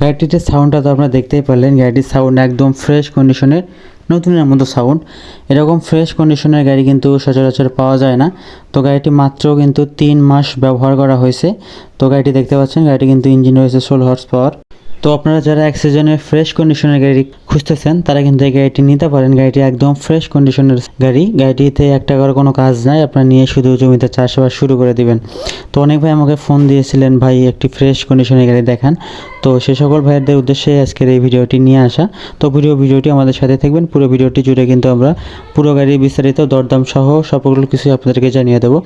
গাড়িটিতে সাউন্ডটা তো আপনারা দেখতেই পারলেন গাড়িটির সাউন্ড একদম ফ্রেশ কন্ডিশনের নতুনের মতো সাউন্ড এরকম ফ্রেশ কন্ডিশনের গাড়ি কিন্তু সচরাচর পাওয়া যায় না। তো গাড়িটি মাত্র কিন্তু তিন মাস ব্যবহার করা হয়েছে। তো গাড়িটি দেখতে পাচ্ছেন, গাড়িটি কিন্তু ইঞ্জিন রয়েছে ষোলো হর্স পাওয়ার তো আপনারা যারা অ্যাক্সিজেনের ফ্রেশ কন্ডিশনের গাড়ি খুঁজতেছেন, তারা কিন্তু এই গাড়িটি নিতে পারেন। গাড়িটি একদম ফ্রেশ কন্ডিশনের গাড়ি। গাড়িটিতে এক টাকার কোনো কাজ নাই, আপনারা নিয়ে শুধু জমিতে চাষবাস শুরু করে দিবেন। তো অনেক ভাই আমাকে ফোন দিয়েছিলেন, ভাই, একটি ফ্রেশ কন্ডিশনের গাড়ি দেখান। তো সে সকল ভাইয়েরদের উদ্দেশ্যে আজকের এই ভিডিওটি নিয়ে আসা। তো পুরো ভিডিওটি আমাদের সাথে থাকবেন। পুরো ভিডিওটি জুড়ে কিন্তু আমরা পুরো গাড়ির বিস্তারিত দরদাম সহ সকল কিছু আপনাদেরকে জানিয়ে দেবো।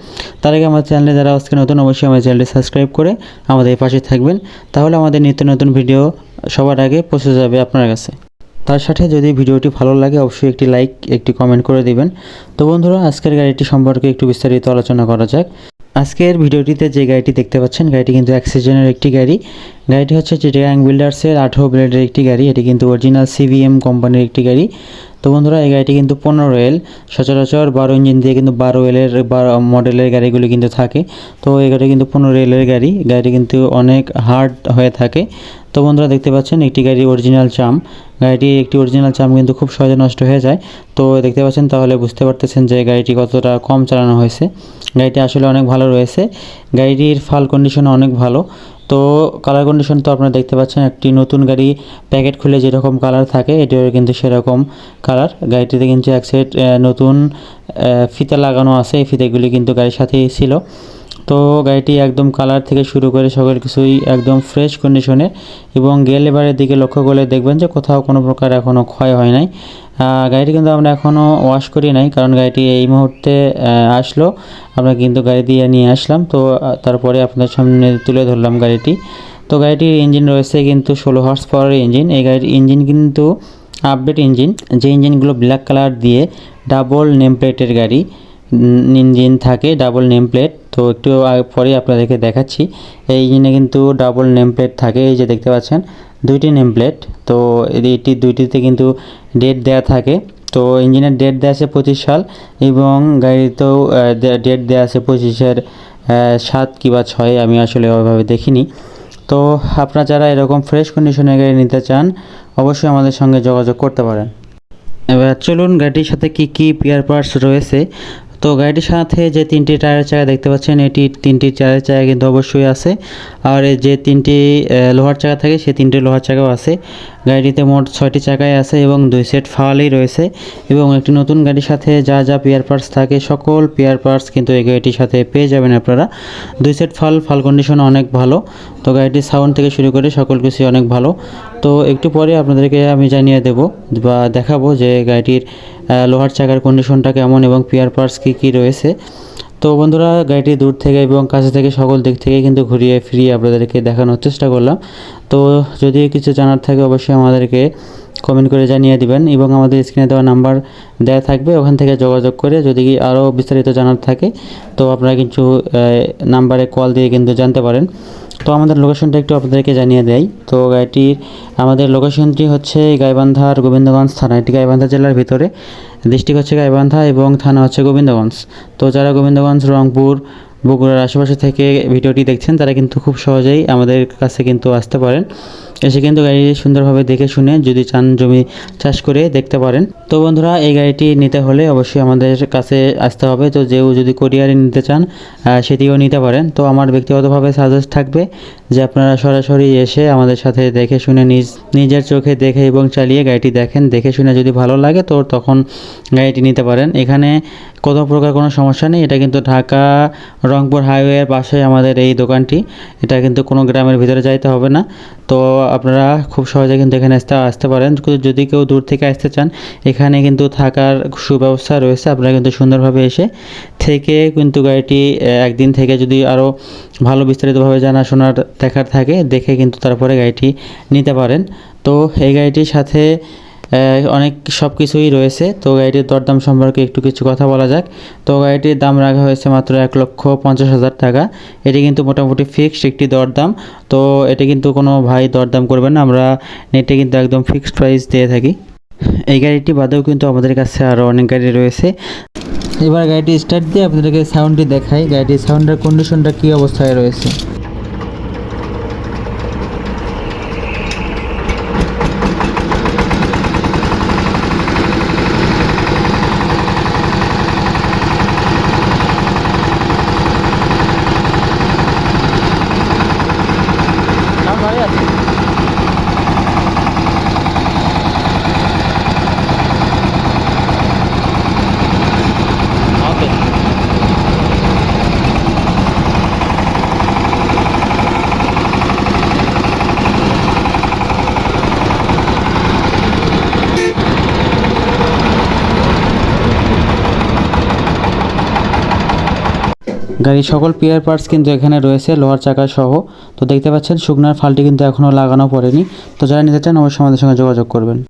তার আগে আমার চ্যানেলে যারা আজকে নতুন, অবশ্যই আমার চ্যানেলটি সাবস্ক্রাইব করে আমাদের পাশে থাকবেন। তাহলে আমাদের নিত্য নতুন ভিডিও সবার আগে পৌঁছে যাবে আপনার কাছে। তার সাথে যদি ভিডিওটি ভালো লাগে, অবশ্যই একটি লাইক, একটি কমেন্ট করে দিবেন। তো বন্ধুরা, আজকের গাড়িটি সম্পর্কে একটু বিস্তারিত আলোচনা করা যাক। আজকের ভিডিওটিতে যে গাড়িটি দেখতে পাচ্ছেন, গাড়িটি কিন্তু অ্যাক্সিজেনের একটি গাড়ি। গাড়িটি হচ্ছে চিটাগাং বিল্ডার্সের আঠেরো ব্লেডের একটি গাড়ি। এটি কিন্তু অরিজিনাল সিভিএম কোম্পানির একটি গাড়ি। তো বন্ধুরা, এই গাড়িটি কিন্তু পনেরো এল সচরাচর বারো ইঞ্জিন দিয়ে কিন্তু বারো এলের বারো মডেলের গাড়িগুলি কিন্তু থাকে। তো এই গাড়ি কিন্তু পনেরো এলের গাড়ি। গাড়িটি কিন্তু অনেক হার্ড হয়ে থাকে। তো বন্ধুরা, দেখতে পাচ্ছেন একটি গাড়ি অরিজিনাল চাম গাড়িটি একটি অরিজিনাল চাম কিন্তু খুব সহজে নষ্ট হয়ে যায়। তো দেখতে পাচ্ছেন, তাহলে বুঝতে পারতেছেন যে গাড়িটি কতটা কম চালানো হয়েছে। গাড়িটি আসলে অনেক ভালো রয়েছে। গাড়িটির ফাল কন্ডিশন অনেক ভালো। তো কালার কন্ডিশন তো আপনারা দেখতে পাচ্ছেন, একটি নতুন গাড়ি প্যাকেট খুলে যেরকম কালার থাকে এটিও কিন্তু সেরকম কালার গাড়িটিতে কিন্তু এক সেট নতুন ফিতা লাগানো আছে, এই ফিতাগুলি কিন্তু গাড়ির সাথেই ছিল। তো গাড়িটি একদম কালার থেকে শুরু করে সকল কিছুই একদম ফ্রেশ কন্ডিশনে এবং গেল এবারের দিকে লক্ষ্য করলে দেখবেন যে কোথাও কোনো প্রকার এখনও ক্ষয় হয় নাই। গাড়িটি কিন্তু আমরা এখনও ওয়াশ করি নাই কারণ গাড়িটি এই মুহূর্তে আসলো। আমরা কিন্তু গাড়ি দিয়ে নিয়ে আসলাম। তো তারপরে আপনাদের সামনে তুলে ধরলাম গাড়িটি। তো গাড়িটির ইঞ্জিন রয়েছে কিন্তু ষোলো হর্স পাওয়ারের ইঞ্জিন এই গাড়ির ইঞ্জিন কিন্তু আপডেট ইঞ্জিন যে ইঞ্জিনগুলো ব্ল্যাক কালার দিয়ে ডাবল নেম প্লেটের গাড়ি। ইঞ্জিন থাকে ডাবল নেম প্লেট তো একটু পরে আপনাদেরকে দেখাচ্ছি। এই ইঞ্জিনে কিন্তু ডাবল নেম প্লেট থাকে, এই যে দেখতে পাচ্ছেন, দুইটি নেম প্লেট তো এটি দুইটিতে কিন্তু ডেট দেওয়া থাকে। তো ইঞ্জিনের ডেট দেওয়া আছে পঁচিশ সাল এবং গাড়িতেও ডেট দেওয়া আছে পঁচিশের সাত কিংবা ছয়, আমি আসলে ওইভাবে দেখিনি। তো আপনারা যারা এরকম ফ্রেশ কন্ডিশনের গাড়ি নিতে চান, অবশ্যই আমাদের সঙ্গে যোগাযোগ করতে পারেন। এবার চলুন গাড়িটির সাথে কি কি পেয়ার পার্টস রয়েছে। তো গাড়িটির সাথে যে তিনটি টায়ারের চাকা দেখতে পাচ্ছেন, এটি তিনটি টায়ারের চাকা কিন্তু অবশ্যই আছে। আর যে তিনটি লোহার চাকা থাকে, সেই তিনটি লোহার চাকাও আছে। গাড়িটিতে মোট ছয়টি চাকাই আছে এবং দুই সেট ফাওয়ালই রয়েছে এবং একটি নতুন গাড়ির সাথে যা যা পেয়ার পার্টস থাকে, সকল পেয়ার পার্টস কিন্তু এই গাড়িটির সাথে পেয়ে যাবেন আপনারা। দুই সেট ফাল ফাল কন্ডিশন অনেক ভালো। তো গাড়িটির সাউন্ড থেকে শুরু করে সকল কিছু অনেক ভালো। তো একটু পরে আপনাদেরকে আমি জানিয়ে দেব বা দেখাবো যে গাড়িটির লোহার চাকার কন্ডিশনটা কেমন এবং পেয়ার পার্টস কী কী রয়েছে। তো বন্ধুরা, গাড়িটি দূর থেকে এবং কাছে থেকে সকল দিক থেকে কিন্তু ঘুরিয়ে ফিরিয়ে আপনাদেরকে দেখানোর চেষ্টা করলাম। তো যদি কিছু জানার থাকে অবশ্যই আমাদেরকে কমেন্ট করে জানিয়ে দিবেন এবং আমাদের স্ক্রিনে দেওয়া নাম্বার দেওয়া থাকবে, ওখান থেকে যোগাযোগ করে যদি আরও বিস্তারিত জানার থাকে, তো আপনারা কিছু নাম্বারে কল দিয়ে কিন্তু জানতে পারেন। তো আমাদের লোকেশনটা একটু আপনাদেরকে জানিয়ে দেয় তো গাড়িটির, আমাদের লোকেশনটি হচ্ছে গাইবান্ধার গোবিন্দগঞ্জ থানা। এটি গাইবান্ধা জেলার ভিতরে। ডিস্ট্রিক্ট হচ্ছে গাইবান্ধা এবং থানা হচ্ছে গোবিন্দগঞ্জ। তো যারা গোবিন্দগঞ্জ, রংপুর, বগুড়ার আশেপাশে থেকে ভিডিওটি দেখছেন, তারা কিন্তু খুব সহজেই আমাদের কাছে কিন্তু আসতে পারেন। এসে কিন্তু গাড়িটি সুন্দরভাবে দেখে শুনে যদি চান জমি চাষ করে দেখতে পারেন। তো বন্ধুরা, এই গাড়িটি নিতে হলে অবশ্যই আমাদের কাছে আসতে হবে। তো যেও যদি কোরিয়ারে নিতে চান সেটিও নিতে পারেন। তো আমার ব্যক্তিগতভাবে সাজেস্ট থাকবে যে আপনারা সরাসরি এসে আমাদের সাথে দেখে শুনে নিজ, নিজের চোখে দেখে এবং চালিয়ে গাড়িটি দেখেন। দেখে শুনে যদি ভালো লাগে তো তখন গাড়িটি নিতে পারেন। এখানে কোনো প্রকার কোনো সমস্যা নেই। এটা কিন্তু ঢাকা রংপুর হাইওয়ের পাশে আমাদের এই দোকানটি। এটা কিন্তু কোনো গ্রামের ভিতরে যাইতে হবে না। তো আপনারা খুব সহজে কিন্তু এখানে আসতে আসতে পারেন। যদি কেউ দূর থেকে আসতে চান, এখানে কিন্তু থাকার সুব্যবস্থা রয়েছে। আপনারা কিন্তু সুন্দরভাবে এসে থেকে কিন্তু গাড়িটি একদিন থেকে যদি আরও ভালো বিস্তারিতভাবে জানাশোনার দেখার থাকে, দেখে কিন্তু তারপরে গাড়িটি নিতে পারেন। তো এই গাড়িটির সাথে অনেক সব কিছুই রয়েছে। তো গাড়িটির দরদাম সম্পর্কে একটু কিছু কথা বলা যাক। তো গাড়িটির দাম রাখা হয়েছে মাত্র এক লক্ষ পঞ্চাশ হাজার টাকা। এটি কিন্তু মোটামুটি ফিক্সড একটি দরদাম। তো এটি কিন্তু কোনো ভাই দরদাম করবেন না, আমরা নেটে কিন্তু একদম ফিক্সড প্রাইস দিয়ে থাকি। এই গাড়িটি বাদেও কিন্তু আমাদের কাছে আরও অনেক গাড়ি রয়েছে। এবার গাড়িটি স্টার্ট দিয়ে আপনাদেরকে সাউন্ডটি দেখাই। গাড়িটির সাউন্ডের কন্ডিশনটা কী অবস্থায় রয়েছে। গাড়ির সকল পিয়ার পার্টস কিন্তু এখানে রয়েছে, লোহার চাকা সহ। তো দেখতে পাচ্ছেন, শুকনার ফালটি কিন্তু এখনও লাগানো পড়েনি। তো যারা নিতে চান, অবশ্যই আমাদের সঙ্গে যোগাযোগ করবেন।